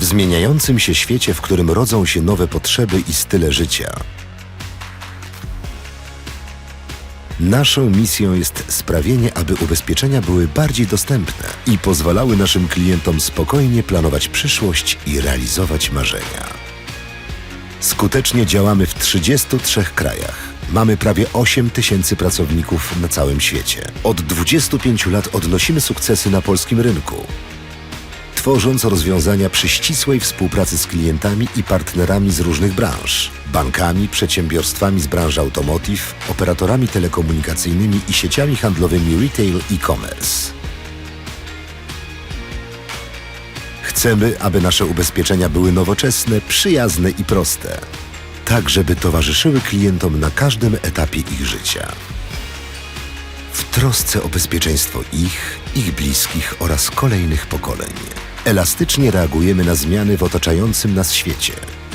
W zmieniającym się świecie, w którym rodzą się nowe potrzeby i style życia, Naszą misją jest sprawienie, aby ubezpieczenia były bardziej dostępne i pozwalały naszym klientom spokojnie planować przyszłość i realizować marzenia. Skutecznie działamy w 33 krajach. Mamy prawie 8 tysięcy pracowników na całym świecie. Od 25 lat odnosimy sukcesy na polskim rynku, tworząc rozwiązania przy ścisłej współpracy z klientami i partnerami z różnych branż, bankami, przedsiębiorstwami z branży automotive, operatorami telekomunikacyjnymi i sieciami handlowymi retail e-commerce. Chcemy, aby nasze ubezpieczenia były nowoczesne, przyjazne i proste, tak żeby towarzyszyły klientom na każdym etapie ich życia. W trosce o bezpieczeństwo ich, ich bliskich oraz kolejnych pokoleń. Elastycznie reagujemy na zmiany w otaczającym nas świecie,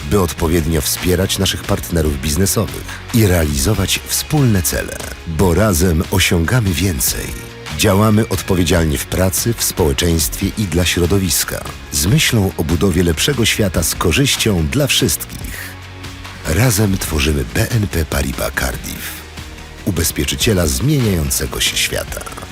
by odpowiednio wspierać naszych partnerów biznesowych i realizować wspólne cele, bo razem osiągamy więcej. Działamy odpowiedzialnie w pracy, w społeczeństwie i dla środowiska, z myślą o budowie lepszego świata z korzyścią dla wszystkich. Razem tworzymy BNP Paribas Cardiff ubezpieczyciela zmieniającego się świata.